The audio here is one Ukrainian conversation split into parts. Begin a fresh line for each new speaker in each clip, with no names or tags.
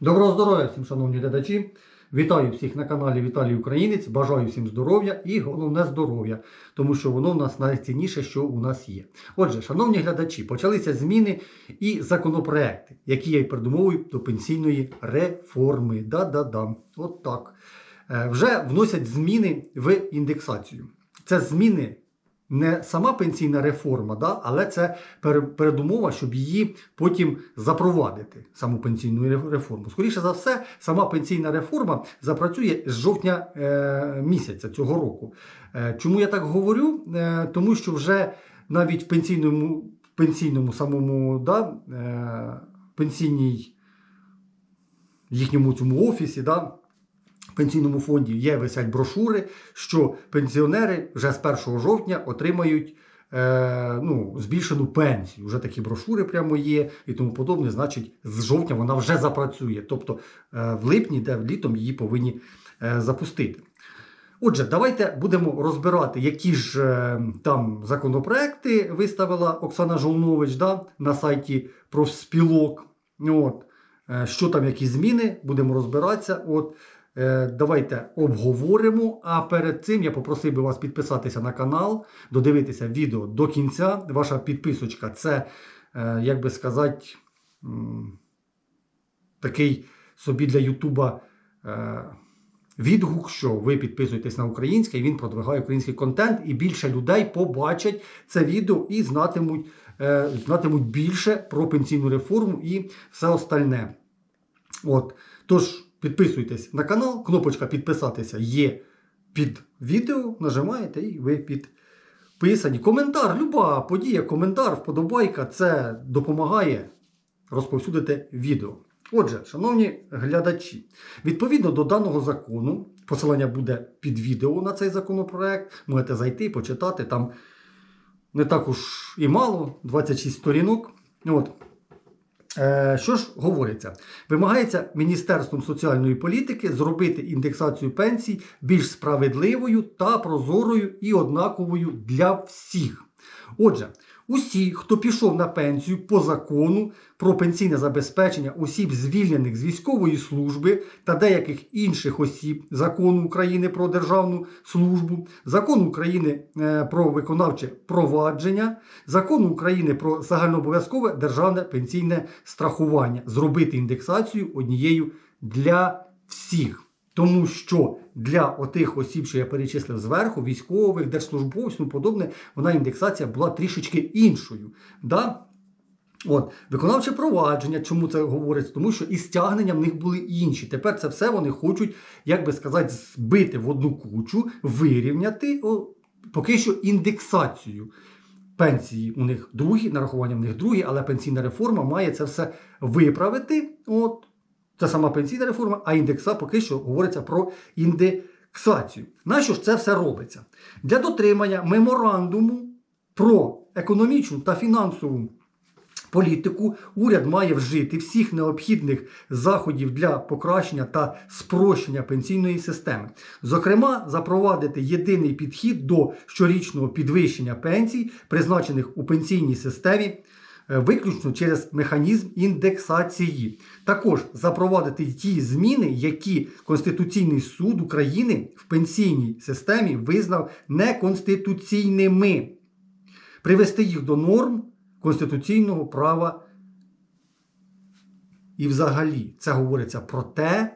Доброго здоров'я всім, шановні глядачі. Вітаю всіх на каналі Віталій Українець. Бажаю всім здоров'я і головне здоров'я, тому що воно в нас найцінніше, що у нас є. Отже, шановні глядачі, почалися зміни і законопроекти, які я й придумовую до пенсійної реформи. Да-да-да. От так. Е, Вже вносять зміни в індексацію. Це зміни не сама пенсійна реформа, да, але це передумова, щоб її потім запровадити, саму пенсійну реформу. Скоріше за все, сама пенсійна реформа запрацює з жовтня е, місяця цього року. Е, чому я так говорю? Е, тому що вже навіть в пенсійному, пенсійному самому да, е, пенсійній їхньому цьому офісі, да, пенсійному фонді є висять брошури, що пенсіонери вже з 1 жовтня отримають е, ну, збільшену пенсію. Вже такі брошури прямо є і тому подобне. Значить, з жовтня вона вже запрацює. Тобто е, в липні, де літом її повинні е, запустити. Отже, давайте будемо розбирати, які ж е, там законопроекти виставила Оксана Жолнович да, на сайті профспілок. От. Е, Що там, які зміни, будемо розбиратися. От. Е, Давайте обговоримо. А перед цим я попросив би вас підписатися на канал, додивитися відео до кінця. Ваша підписочка це, е, як би сказати, такий собі для Ютуба е, відгук, що ви підписуєтесь на українське, і він продвигає український контент, і більше людей побачать це відео і знатимуть, знатимуть більше про пенсійну реформу і все остальне. От. Тож, підписуйтесь на канал, кнопочка підписатися є під відео, нажимаєте і ви підписані. Коментар, люба подія, коментар, вподобайка це допомагає розповсюдити відео. Отже, шановні глядачі, відповідно до даного закону, посилання буде під відео на цей законопроект. Можете зайти, почитати. Там не так уж і мало, 26 сторінок. От. Е, Що ж говориться? Вимагається Міністерством соціальної політики зробити індексацію пенсій більш справедливою та прозорою і однаковою для всіх. Отже, усі, хто пішов на пенсію по закону про пенсійне забезпечення осіб, звільнених з військової служби та деяких інших осіб закону України про державну службу, закону України е, про виконавче провадження, закону України про загальнообов'язкове державне пенсійне страхування, зробити індексацію однією для всіх. Тому що для отих осіб, що я перечислив зверху, військових, держслужбовців, тому подобне, вона індексація була трішечки іншою. Да? От, виконавче провадження, чому це говориться? Тому що і стягнення в них були інші. Тепер це все вони хочуть, як би сказати, збити в одну кучу, вирівняти о, поки що індексацію. Пенсії у них другі, нарахування в них другі, але пенсійна реформа має це все виправити. От. Це сама пенсійна реформа, а індекса поки що говориться про індексацію. Нащо ж це все робиться? Для дотримання меморандуму про економічну та фінансову політику уряд має вжити всіх необхідних заходів для покращення та спрощення пенсійної системи. Зокрема, запровадити єдиний підхід до щорічного підвищення пенсій, призначених у пенсійній системі. Е, Виключно через механізм індексації. Також запровадити ті зміни, які Конституційний суд України в пенсійній системі визнав неконституційними, привести їх до норм конституційного права. І взагалі це говориться про те,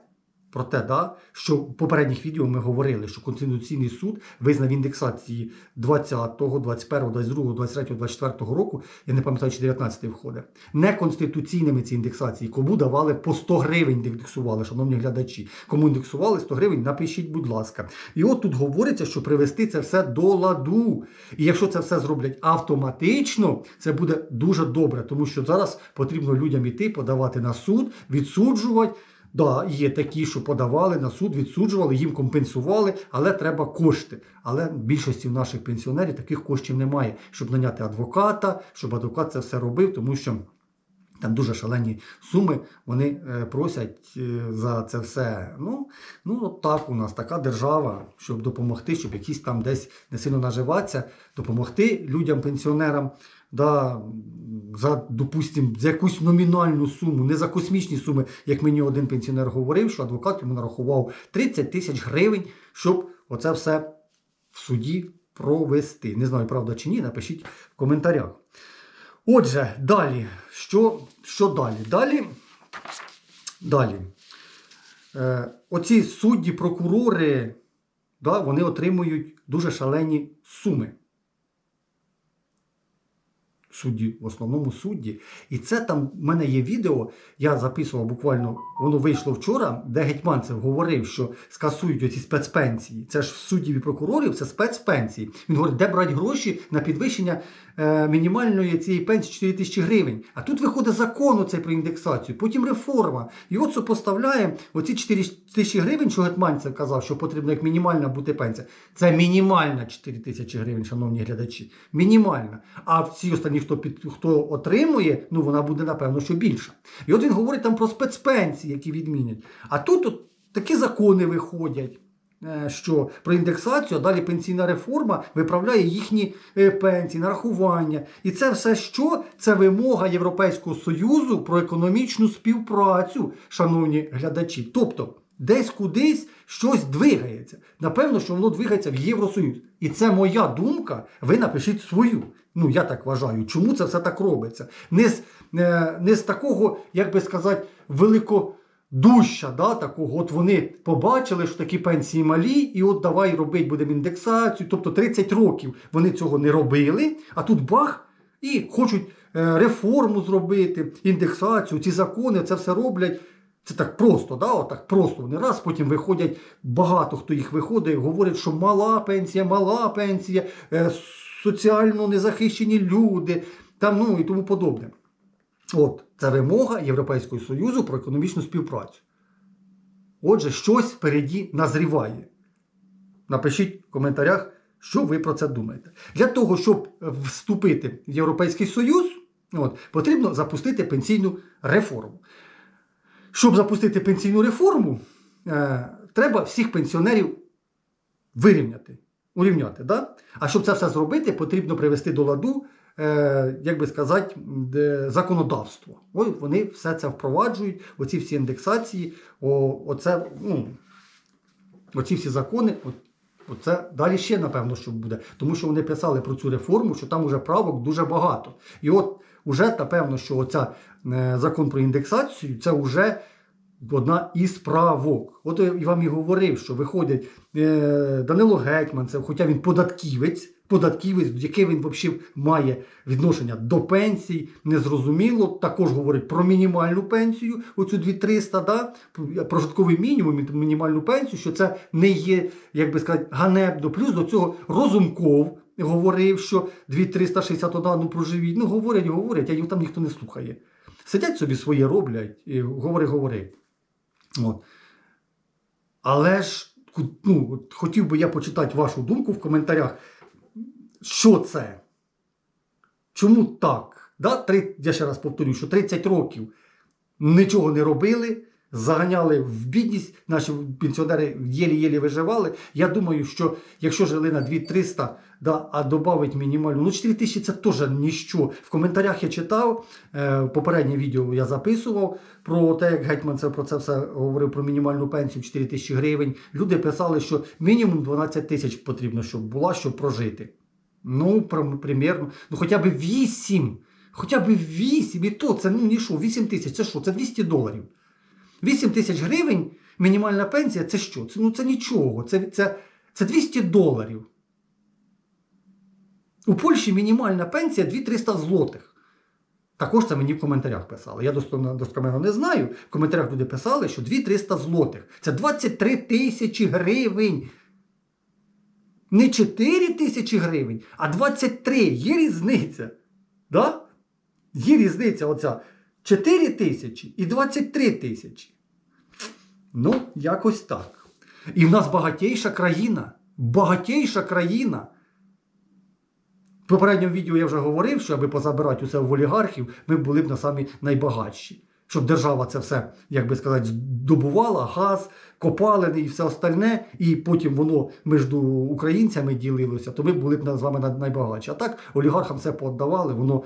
про те, да, що в попередніх відео ми говорили, що Конституційний суд визнав індексації 20, 21, 22, 23, 24 року, я не пам'ятаю, чи 19 входить, неконституційними ці індексації. Кому давали по 100 гривень індексували, шановні глядачі. Кому індексували 100 гривень, напишіть, будь ласка. І от тут говориться, що привести це все до ладу. І якщо це все зроблять автоматично, це буде дуже добре, тому що зараз потрібно людям іти, подавати на суд, відсуджувати. Да, є такі, що подавали на суд, відсуджували, їм компенсували, але треба кошти. Але більшості наших пенсіонерів таких коштів немає, щоб наняти адвоката, щоб адвокат це все робив, тому що Там дуже шалені суми вони е, просять е, за це все. Ну, ну от так у нас така держава, щоб допомогти, щоб якісь там десь не сильно наживатися, допомогти людям, пенсіонерам. Да, за, допустим, за якусь номінальну суму, не за космічні суми, як мені один пенсіонер говорив, що адвокат йому нарахував 30 тисяч гривень, щоб оце все в суді провести. Не знаю, правда чи ні, напишіть в коментарях. Отже, далі. Що, що далі? Далі. Далі. Е, оці судді, прокурори, да, вони отримують дуже шалені суми. Судді, в основному судді. І це там в мене є відео, я записував буквально, воно вийшло вчора, де Гетьманцев говорив, що скасують оці спецпенсії. Це ж суддів і прокурорів, це спецпенсії. Він говорить, де брати гроші на підвищення е, мінімальної цієї пенсії 4 тисячі гривень. А тут виходить закон оцей про індексацію, потім реформа. І от сопоставляємо оці 4 тисячі гривень, що Гетьманцев казав, що потрібно як мінімальна бути пенсія. Це мінімальна 4 тисячі гривень, шановні глядачі. Мінімальна. А всі останні, хто під хто отримує, ну вона буде напевно що більша. І от він говорить там про спецпенсії, які відмінять. А тут от такі закони виходять. е, Що про індексацію, а далі пенсійна реформа виправляє їхні е, пенсії, нарахування. І це все що? Це вимога Європейського Союзу про економічну співпрацю, шановні глядачі. Тобто, десь кудись щось двигається. Напевно, що воно двигається в Євросоюз. І це моя думка. Ви напишіть свою. Ну, я так вважаю, чому це все так робиться. Не з, е, не з такого, як би сказати, великодуща, да, такого. От вони побачили, що такі пенсії малі, і от давай робити будемо індексацію. Тобто 30 років вони цього не робили, а тут бах, і хочуть е, реформу зробити, індексацію, ці закони, це все роблять. Це так просто, да? Отак просто вони раз, потім виходять, багато хто їх виходить, говорять, що мала пенсія, мала пенсія, е, соціально незахищені люди, там, ну і тому подобне. От, це вимога Європейського Союзу про економічну співпрацю. Отже, щось впереді назріває. Напишіть в коментарях, що ви про це думаєте. Для того, щоб вступити в Європейський Союз, от, потрібно запустити пенсійну реформу. Щоб запустити пенсійну реформу, е, треба всіх пенсіонерів вирівняти. Урівняти, да? А щоб це все зробити, потрібно привести до ладу, е, як би сказати, де- законодавство. Ось вони все це впроваджують, оці всі індексації, о, оце, ну, оці всі закони. От, Оце далі ще, напевно, що буде. Тому що вони писали про цю реформу, що там уже правок дуже багато. І от уже, напевно, що оця е, закон про індексацію це вже одна із правок. От я вам і говорив, що виходить е, Данило Гетьманцев, хоча він податківець, податківець, який він взагалі має відношення до пенсій, незрозуміло. Також говорить про мінімальну пенсію, оцю 2300, да? прожитковий мінімум, мінімальну пенсію, що це не є, як би сказати, ганебно. Плюс до цього Розумков говорив, що 2361 ну проживіть. Ну, говорять, говорять, а їх там ніхто не слухає. Сидять собі своє роблять, говори, говори. От. Але ж ну, хотів би я почитати вашу думку в коментарях. Що це? Чому так? Да? Три, я ще раз повторюю, що 30 років нічого не робили, заганяли в бідність, наші пенсіонери єлі-єлі виживали. Я думаю, що якщо жили на 2300, да, а додавить мінімальну, ну 4 тисячі це теж ніщо. В коментарях я читав, е, попереднє відео я записував про те, як Гетьманцев про це все говорив про мінімальну пенсію 4 тисячі гривень. Люди писали, що мінімум 12 тисяч потрібно, щоб була, щоб прожити. Ну, при- примірно, ну хоча б 8. Хоча б 8, і то це ну ні що, 8 тисяч, це що? Це 200 доларів. 8 тисяч гривень мінімальна пенсія це що? Це, ну це нічого. Це, це, це 200 доларів. У Польщі мінімальна пенсія 2300 злотих. Також це мені в коментарях писали. Я достоменно не знаю. В коментарях люди писали, що 2300 злотих. Це 23 тисячі гривень. Не 4 тисячі гривень, а 23. Є різниця. Да? Є різниця оця 4 тисячі і 23 тисячі. Ну, якось так. І в нас багатійша країна. Багатійша країна. В попередньому відео я вже говорив, що аби позабирати усе в олігархів, ми були б на самі найбагатші. Щоб держава це все, як би сказати, здобувала, газ, копалини і все остальне, і потім воно між українцями ділилося, то ми були б з вами на- найбагатші. А так олігархам все пооддавали, воно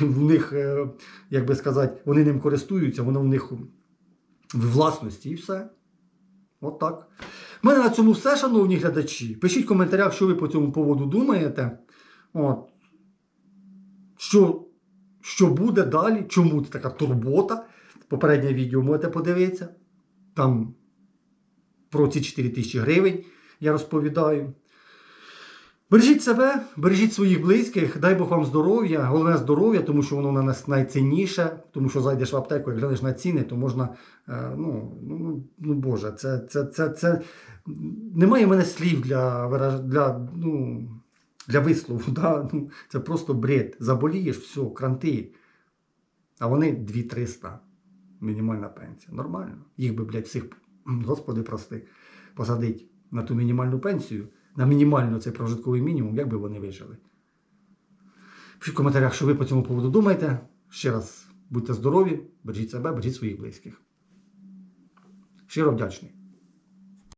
в них, е, як би сказати, вони ним користуються, воно в них в власності і все. От так. У мене на цьому все, шановні глядачі. Пишіть в коментарях, що ви по цьому поводу думаєте. От. Що, що буде далі? Чому це така турбота? Попереднє відео можете подивитися. Там про ці 4 тисячі гривень я розповідаю. Бережіть себе, бережіть своїх близьких, дай Бог вам здоров'я, головне здоров'я, тому що воно на нас найцінніше, тому що зайдеш в аптеку, як глянеш на ціни, то можна, е, ну, ну, ну Боже, це, це, це, це немає в мене слів для, вираж... для, ну, для вислову. Да? Ну, це просто бред. Заболієш, все, кранти. А вони 2300 мінімальна пенсія. Нормально. Їх би, блядь, всіх, господи, прости, посадить на ту мінімальну пенсію, на мінімальну цей прожитковий мінімум, як би вони вижили. Пишіть в коментарях, що ви по цьому поводу думаєте. Ще раз будьте здорові, бережіть себе, бережіть своїх близьких. Щиро вдячний.